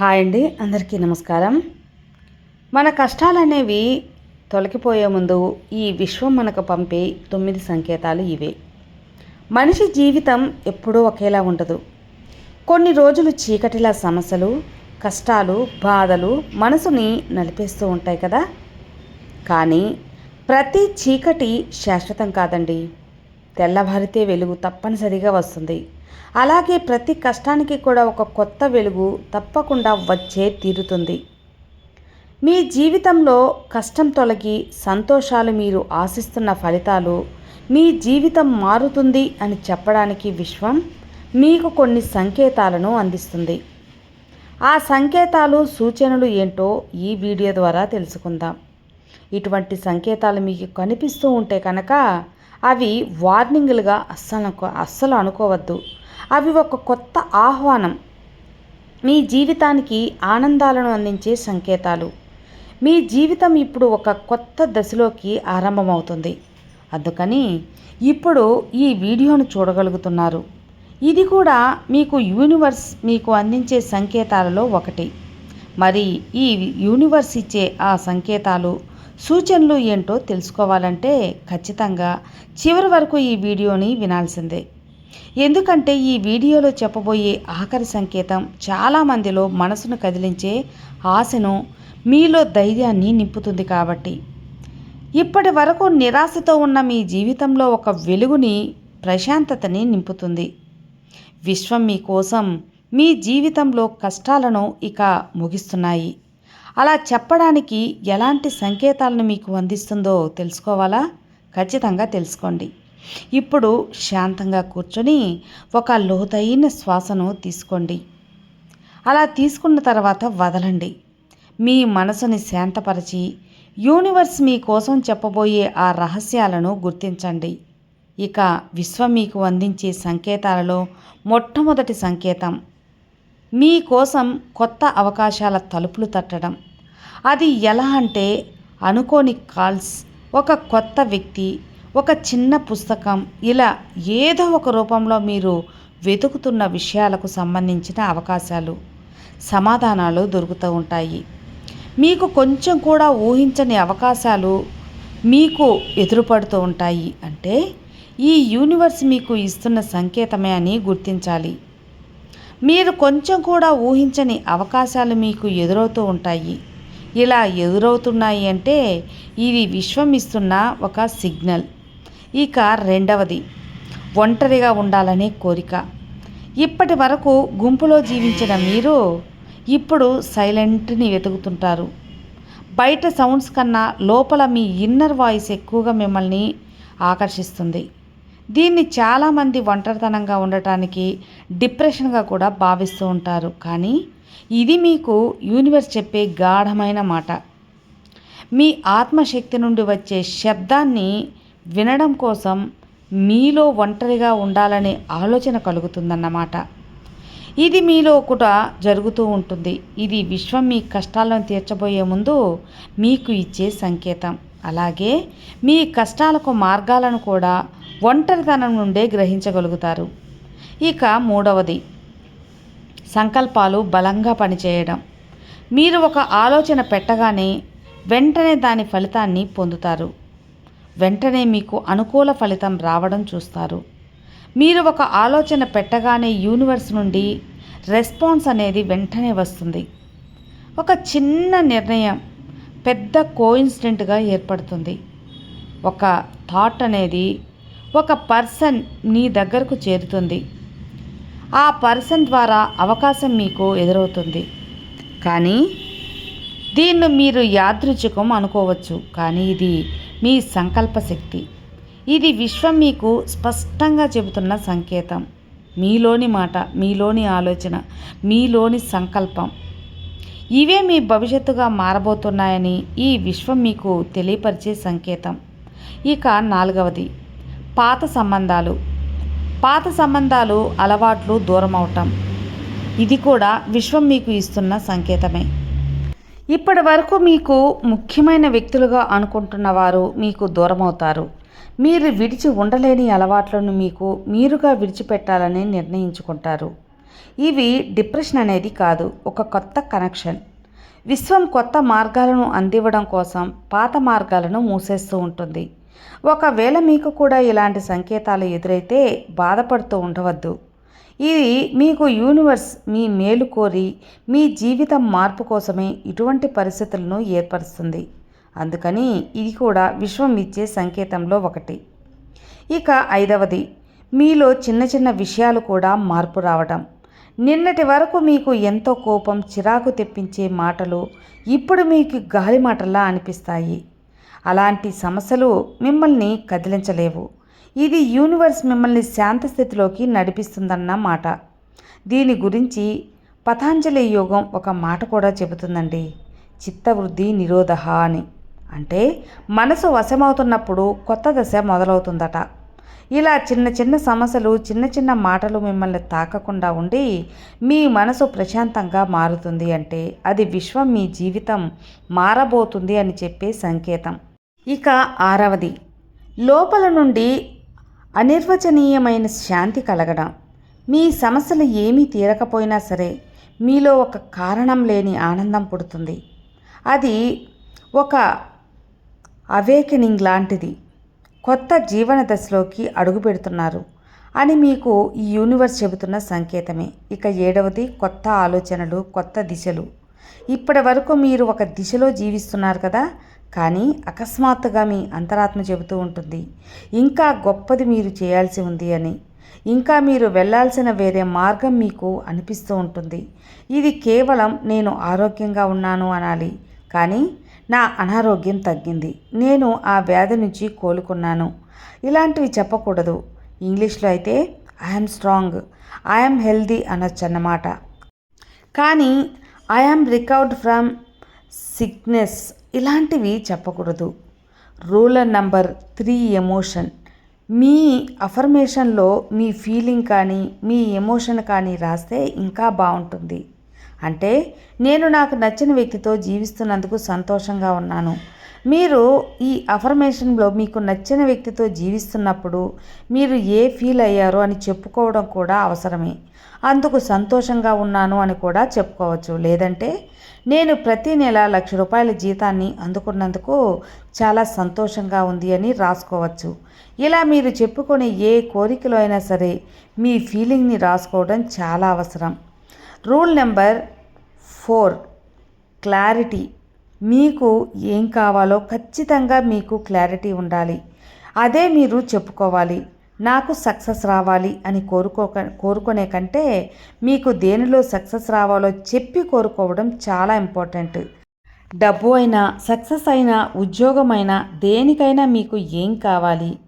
Hi అండి అందరికీ నమస్కారం. మన కష్టాలనేవి తొలగిపోయే ముందు ఈ విశ్వం మనకు పంపే తొమ్మిది సంకేతాలు ఇవే. మనిషి జీవితం ఎప్పుడూ ఒకేలా ఉండదు. కొన్ని రోజులు చీకటిలా సమస్యలు కష్టాలు బాధలు మనసుని నలిపేస్తూ ఉంటాయి కదా. కానీ ప్రతి చీకటి శాశ్వతం కాదండి. తెల్లవారితే వెలుగు తప్పనిసరిగా వస్తుంది. అలాగే ప్రతి కష్టానికి కూడా ఒక కొత్త వెలుగు తప్పకుండా వచ్చే తీరుతుంది. మీ జీవితంలో కష్టం తొలగి సంతోషాలు మీరు ఆశిస్తున్న ఫలితాలు మీ జీవితం మారుతుంది అని చెప్పడానికి విశ్వం మీకు కొన్ని సంకేతాలను అందిస్తుంది. ఆ సంకేతాలు సూచనలు ఏంటో ఈ వీడియో ద్వారా తెలుసుకుందాం. ఇటువంటి సంకేతాలు మీకు కనిపిస్తూ ఉంటే కనుక అవి వార్నింగ్లుగా అస్సలు అనుకో అస్సలు అనుకోవద్దు. అవి ఒక కొత్త ఆహ్వానం. మీ జీవితానికి ఆనందాలను అందించే సంకేతాలు. మీ జీవితం ఇప్పుడు ఒక కొత్త దశలోకి ఆరంభమవుతుంది. అందుకని ఇప్పుడు ఈ వీడియోను చూడగలుగుతున్నారు. ఇది కూడా మీకు యూనివర్స్ మీకు అందించే సంకేతాలలో ఒకటి. మరి ఈ యూనివర్స్ ఇచ్చే ఆ సంకేతాలు సూచనలు ఏంటో తెలుసుకోవాలంటే ఖచ్చితంగా చివరి వరకు ఈ వీడియోని వినాల్సిందే. ఎందుకంటే ఈ వీడియోలో చెప్పబోయే ఆఖరి సంకేతం చాలామందిలో మనసును కదిలించే ఆశను మీలో ధైర్యాన్ని నింపుతుంది కాబట్టి. ఇప్పటి వరకు నిరాశతో ఉన్న మీ జీవితంలో ఒక వెలుగుని ప్రశాంతతని నింపుతుంది. విశ్వం మీకోసం మీ జీవితంలో కష్టాలను ఇక ముగిస్తున్నాయి. అలా చెప్పడానికి ఎలాంటి సంకేతాలను మీకు అందిస్తుందో తెలుసుకోవాలా? ఖచ్చితంగా తెలుసుకోండి. ఇప్పుడు శాంతంగా కూర్చొని ఒక లోతైన శ్వాసను తీసుకోండి. అలా తీసుకున్న తర్వాత వదలండి. మీ మనసుని శాంతపరిచి యూనివర్స్ మీకోసం చెప్పబోయే ఆ రహస్యాలను గుర్తించండి. ఇక విశ్వం మీకు అందించే సంకేతాలలో మొట్టమొదటి సంకేతం మీకోసం కొత్త అవకాశాల తలుపులు తట్టడం. అది ఎలా అంటే అనుకోని కాల్స్ ఒక కొత్త వ్యక్తి ఒక చిన్న పుస్తకం ఇలా ఏదో ఒక రూపంలో మీరు వెతుకుతున్న విషయాలకు సంబంధించిన అవకాశాలు సమాధానాలు దొరుకుతూ ఉంటాయి. మీకు కొంచెం కూడా ఊహించని అవకాశాలు మీకు ఎదురుపడుతూ ఉంటాయి. అంటే ఈ యూనివర్స్ మీకు ఇస్తున్న సంకేతమే అని గుర్తించాలి. మీరు కొంచెం కూడా ఊహించని అవకాశాలు మీకు ఎదురవుతూ ఉంటాయి. ఇలా ఎదురవుతున్నాయి అంటే ఇది విశ్వం ఇస్తున్న ఒక సిగ్నల్. ఇక రెండవది. ఒంటరిగా ఉండాలనే కోరిక. ఇప్పటి వరకు గుంపులో జీవించిన మీరు ఇప్పుడు సైలెంట్ని వెతుకుతుంటారు. బయట సౌండ్స్ కన్నా లోపల మీ ఇన్నర్ వాయిస్ ఎక్కువగా మిమ్మల్ని ఆకర్షిస్తుంది. దీన్ని చాలామంది ఒంటరితనంగా ఉండటానికి డిప్రెషన్గా కూడా భావిస్తూ ఉంటారు. కానీ ఇది మీకు యూనివర్స్ చెప్పే గాఢమైన మాట. మీ ఆత్మశక్తి నుండి వచ్చే శబ్దాన్ని వినడం కోసం మీలో ఒంటరిగా ఉండాలనే ఆలోచన కలుగుతుందన్నమాట. ఇది మీలో కూడా జరుగుతూ ఉంటుంది. ఇది విశ్వం మీ కష్టాలను తీర్చబోయే ముందు మీకు ఇచ్చే సంకేతం. అలాగే మీ కష్టాలకు మార్గాలను కూడా ఒంటరితనం నుండే గ్రహించగలుగుతారు. ఇక మూడవది సంకల్పాలు బలంగా పనిచేయడం. మీరు ఒక ఆలోచన పెట్టగానే వెంటనే దాని ఫలితాన్ని పొందుతారు. వెంటనే మీకు అనుకూల ఫలితం రావడం చూస్తారు. మీరు ఒక ఆలోచన పెట్టగానే యూనివర్స్ నుండి రెస్పాన్స్ అనేది వెంటనే వస్తుంది. ఒక చిన్న నిర్ణయం పెద్ద కోయిన్సిడెంట్గా ఏర్పడుతుంది. ఒక థాట్ అనేది ఒక పర్సన్ నీ దగ్గరకు చేరుతుంది. ఆ పర్సన్ ద్వారా అవకాశం మీకు ఎదురవుతుంది. కానీ దీన్ని మీరు యాదృచ్ఛికం అనుకోవచ్చు. కానీ ఇది మీ సంకల్ప శక్తి. ఇది విశ్వం మీకు స్పష్టంగా చెబుతున్న సంకేతం. మీలోని మాట మీలోని ఆలోచన మీలోని సంకల్పం. ఇవే మీ భవిష్యత్తుగా మారబోతున్నాయని ఈ విశ్వం మీకు తెలియపరిచే సంకేతం. ఇక నాలుగవది. పాత సంబంధాలు. పాత సంబంధాలు అలవాట్లు దూరం అవటం ఇది కూడా విశ్వం మీకు ఇస్తున్న సంకేతమే. ఇప్పటి వరకు మీకు ముఖ్యమైన వ్యక్తులుగా అనుకుంటున్న వారు మీకు దూరమవుతారు. మీరు విడిచి ఉండలేని అలవాట్లను మీకు మీరుగా విడిచిపెట్టాలని నిర్ణయించుకుంటారు. ఇవి డిప్రెషన్ అనేది కాదు ఒక కొత్త కనెక్షన్. విశ్వం కొత్త మార్గాలను అందివ్వడం కోసం పాత మార్గాలను మూసేస్తూ ఉంటుంది. ఒకవేళ మీకు కూడా ఇలాంటి సంకేతాలు ఎదురైతే బాధపడుతూ ఉండవద్దు. ఇది మీకు యూనివర్స్ మీ మేలు కోరి మీ జీవితం మార్పు కోసమే ఇటువంటి పరిస్థితులను ఏర్పరుస్తుంది. అందుకని ఇది కూడా విశ్వం ఇచ్చే సంకేతంలో ఒకటి. ఇక ఐదవది మీలో చిన్న చిన్న విషయాలు కూడా మార్పు రావడం నిన్నటి వరకు మీకు ఎంతో కోపం చిరాకు తెప్పించే మాటలు ఇప్పుడు మీకు గాలి మాటల్లా అనిపిస్తాయి. అలాంటి సమస్యలు మిమ్మల్ని కదిలించలేవు. ఇది యూనివర్స్ మిమ్మల్ని శాంత స్థితిలోకి నడిపిస్తుందన్న మాట. దీని గురించి పతాంజలి యోగం ఒక మాట కూడా చెబుతుందండి. చిత్తవృద్ధి నిరోధ అని. అంటే మనసు వశమవుతున్నప్పుడు కొత్త దశ మొదలవుతుందట. ఇలా చిన్న చిన్న సమస్యలు చిన్న చిన్న మాటలు మిమ్మల్ని తాకకుండా ఉండి మీ మనసు ప్రశాంతంగా మారుతుంది అంటే అది విశ్వం మీ జీవితం మారబోతుంది అని చెప్పే సంకేతం. ఇక ఆరవది. లోపల నుండి అనిర్వచనీయమైన శాంతి కలగడం. మీ సమస్యలు ఏమీ తీరకపోయినా సరే మీలో ఒక కారణం లేని ఆనందం పుడుతుంది. అది ఒక అవేకెనింగ్ లాంటిది. కొత్త జీవన దశలోకి అడుగు పెడుతున్నారు అని మీకు ఈ యూనివర్స్ చెబుతున్న సంకేతమే. ఇక ఏడవది కొత్త ఆలోచనలు కొత్త దిశలు. ఇప్పటి వరకు మీరు ఒక దిశలో జీవిస్తున్నారు కదా కానీ అకస్మాత్తుగా మీ అంతరాత్మ చెబుతూ ఉంటుంది ఇంకా గొప్పది మీరు చేయాల్సి ఉంది అని. ఇంకా మీరు వెళ్ళాల్సిన వేరే మార్గం మీకు అనిపిస్తూ ఉంటుంది. ఇది కేవలం నేను ఆరోగ్యంగా ఉన్నాను అనాలి కానీ నా అనారోగ్యం తగ్గింది. నేను ఆ వ్యాధి నుంచి కోలుకున్నాను. ఇలాంటివి చెప్పకూడదు. ఇంగ్లీష్లో అయితే ఐఎమ్ స్ట్రాంగ్ ఐఎమ్ హెల్దీ అనొచ్చు అన్నమాట కానీ ఐఎమ్ రికవర్డ్ ఫ్రమ్ సిక్నెస్ ఇలాంటివి చెప్పకూడదు. Ruler number three emotion. మీ అఫర్మేషన్లో మీ ఫీలింగ్ కానీ మీ ఎమోషన్ కానీ రాస్తే ఇంకా బాగుంటుంది. అంటే నేను నాకు నచ్చిన వ్యక్తితో జీవిస్తున్నందుకు సంతోషంగా ఉన్నాను. మీరు ఈ అఫర్మేషన్లో మీకు నచ్చిన వ్యక్తితో జీవిస్తున్నప్పుడు మీరు ఏ ఫీల్ అయ్యారో అని చెప్పుకోవడం కూడా అవసరమే. అందుకు సంతోషంగా ఉన్నాను అని కూడా చెప్పుకోవచ్చు. లేదంటే నేను ప్రతి నెల లక్ష రూపాయల జీతాన్ని అందుకున్నందుకు చాలా సంతోషంగా ఉంది అని రాసుకోవచ్చు. ఇలా మీరు చెప్పుకునే ఏ కోరికలో అయినా సరే మీ ఫీలింగ్ని రాసుకోవడం చాలా అవసరం. Rule number four clarity. మీకు ఏం కావాలో ఖచ్చితంగా మీకు క్లారిటీ ఉండాలి. అదే మీరు చెప్పుకోవాలి. నాకు సక్సెస్ రావాలి అని కోరుకోక కోరుకునే కంటే మీకు దేనిలో సక్సెస్ రావాలో చెప్పి కోరుకోవడం చాలా ఇంపార్టెంట్. డబ్బు అయినా సక్సెస్ అయినా ఉద్యోగమైనా దేనికైనా మీకు ఏం కావాలి?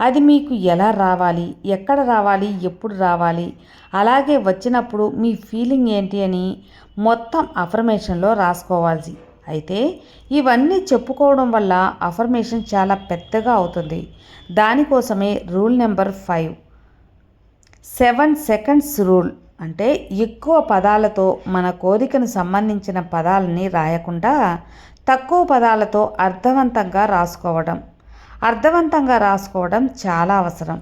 అది మీకు ఎలా రావాలి? ఎక్కడ రావాలి? ఎప్పుడు రావాలి? అలాగే వచ్చినప్పుడు మీ ఫీలింగ్ ఏంటి అని మొత్తం అఫర్మేషన్లో రాసుకోవాలి అయితే ఇవన్నీ చెప్పుకోవడం వల్ల అఫర్మేషన్ చాలా పెద్దగా అవుతుంది. దానికోసమే rule number five seven seconds rule అంటే ఎక్కువ పదాలతో మన కోరికను సంబంధించిన పదాలని రాయకుండా తక్కువ పదాలతో అర్థవంతంగా రాసుకోవడం. అర్థవంతంగా రాసుకోవడం చాలా అవసరం.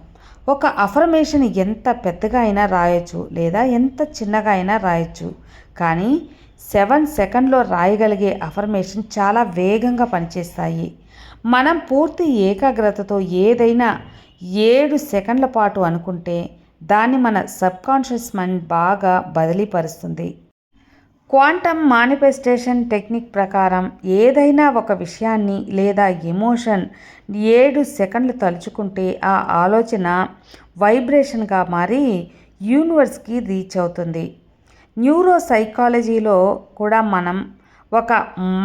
ఒక అఫర్మేషన్ ఎంత పెద్దగా అయినా రాయొచ్చు లేదా ఎంత చిన్నగా అయినా రాయొచ్చు. కానీ సెవెన్ సెకండ్లో రాయగలిగే అఫర్మేషన్ చాలా వేగంగా పనిచేస్తాయి. మనం పూర్తి ఏకాగ్రతతో ఏదైనా ఏడు సెకండ్ల పాటు అనుకుంటే దాన్ని మన సబ్కాన్షియస్ మైండ్ బాగా బదిలీపరుస్తుంది. క్వాంటమ్ మానిఫెస్టేషన్ టెక్నిక్ ప్రకారం ఏదైనా ఒక విషయాన్ని లేదా ఎమోషన్ ఏడు సెకండ్లు తలుచుకుంటే ఆ ఆలోచన వైబ్రేషన్గా మారి యూనివర్స్కి రీచ్ అవుతుంది. న్యూరో సైకాలజీలో కూడా మనం ఒక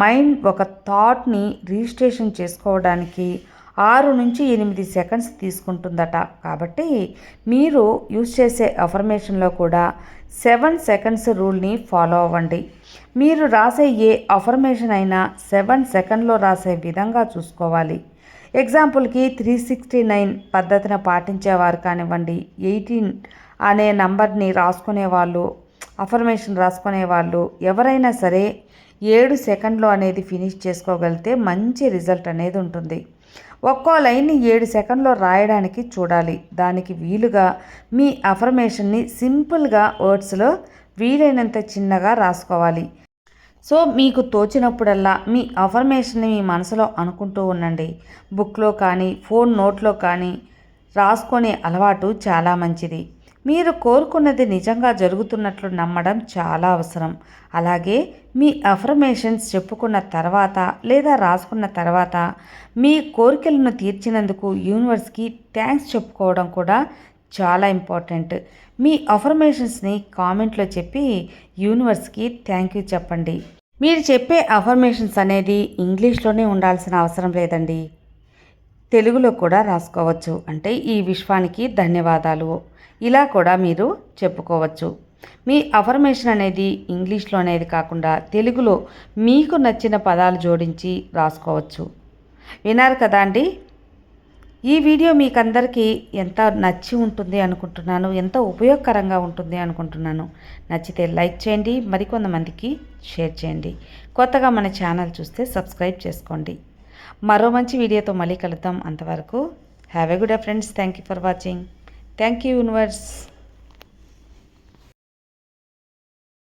మైండ్ ఒక థాట్ని రిజిస్ట్రేషన్ చేసుకోవడానికి ఆరు నుంచి ఎనిమిది సెకండ్స్ తీసుకుంటుందట. కాబట్టి మీరు యూజ్ చేసే అఫర్మేషన్లో కూడా సెవెన్ సెకండ్స్ రూల్ని ఫాలో అవ్వండి. మీరు రాసే ఏ అఫర్మేషన్ అయినా సెవెన్ సెకండ్లో రాసే విధంగా చూసుకోవాలి. ఎగ్జాంపుల్కి త్రీ సిక్స్టీ నైన్ పద్ధతిని పాటించేవారు కానివ్వండి ఎయిటీన్ అనే నంబర్ని రాసుకునే వాళ్ళు అఫర్మేషన్ రాసుకునే వాళ్ళు ఎవరైనా సరే ఏడు సెకండ్లో అనేది ఫినిష్ చేసుకోగలిగితే మంచి రిజల్ట్ అనేది ఉంటుంది. ఒక్కో లైన్ని ఏడు సెకండ్లో రాయడానికి చూడాలి. దానికి వీలుగా మీ అఫర్మేషన్ని సింపుల్గా వర్డ్స్లో వీలైనంత చిన్నగా రాసుకోవాలి. సో మీకు తోచినప్పుడల్లా మీ అఫర్మేషన్ని మీ మనసులో అనుకుంటూ ఉండండి. బుక్లో కానీ ఫోన్ నోట్లో కానీ రాసుకునే అలవాటు చాలా మంచిది. మీరు కోరుకున్నది నిజంగా జరుగుతున్నట్లు నమ్మడం చాలా అవసరం. అలాగే మీ అఫర్మేషన్స్ చెప్పుకున్న తర్వాత లేదా రాసుకున్న తర్వాత మీ కోరికలను తీర్చినందుకు యూనివర్స్కి థ్యాంక్స్ చెప్పుకోవడం కూడా చాలా ఇంపార్టెంట్ మీ అఫర్మేషన్స్ని కామెంట్లో చెప్పి యూనివర్స్కి థ్యాంక్ యూ చెప్పండి. మీరు చెప్పే అఫర్మేషన్స్ అనేది ఇంగ్లీష్లోనే ఉండాల్సిన అవసరం లేదండి. తెలుగులో కూడా రాసుకోవచ్చు. అంటే ఈ విశ్వానికి ధన్యవాదాలు. ఇలా కూడా మీరు చెప్పుకోవచ్చు. మీ అఫర్మేషన్ అనేది ఇంగ్లీష్లో అనేది కాకుండా తెలుగులో మీకు నచ్చిన పదాలు జోడించి రాసుకోవచ్చు. విన్నారు కదా అండి? ఈ వీడియో మీకు అందరికీ ఎంత నచ్చి ఉంటుంది అనుకుంటున్నాను ఎంత ఉపయోగకరంగా ఉంటుంది అనుకుంటున్నాను నచ్చితే లైక్ చేయండి మరికొంతమందికి షేర్ చేయండి. కొత్తగా మన ఛానల్ చూస్తే సబ్స్క్రైబ్ చేసుకోండి. మరో మంచి వీడియోతో మళ్ళీ కలుద్దాం. అంతవరకు have a good friends. Thank you for watching. Thank you universe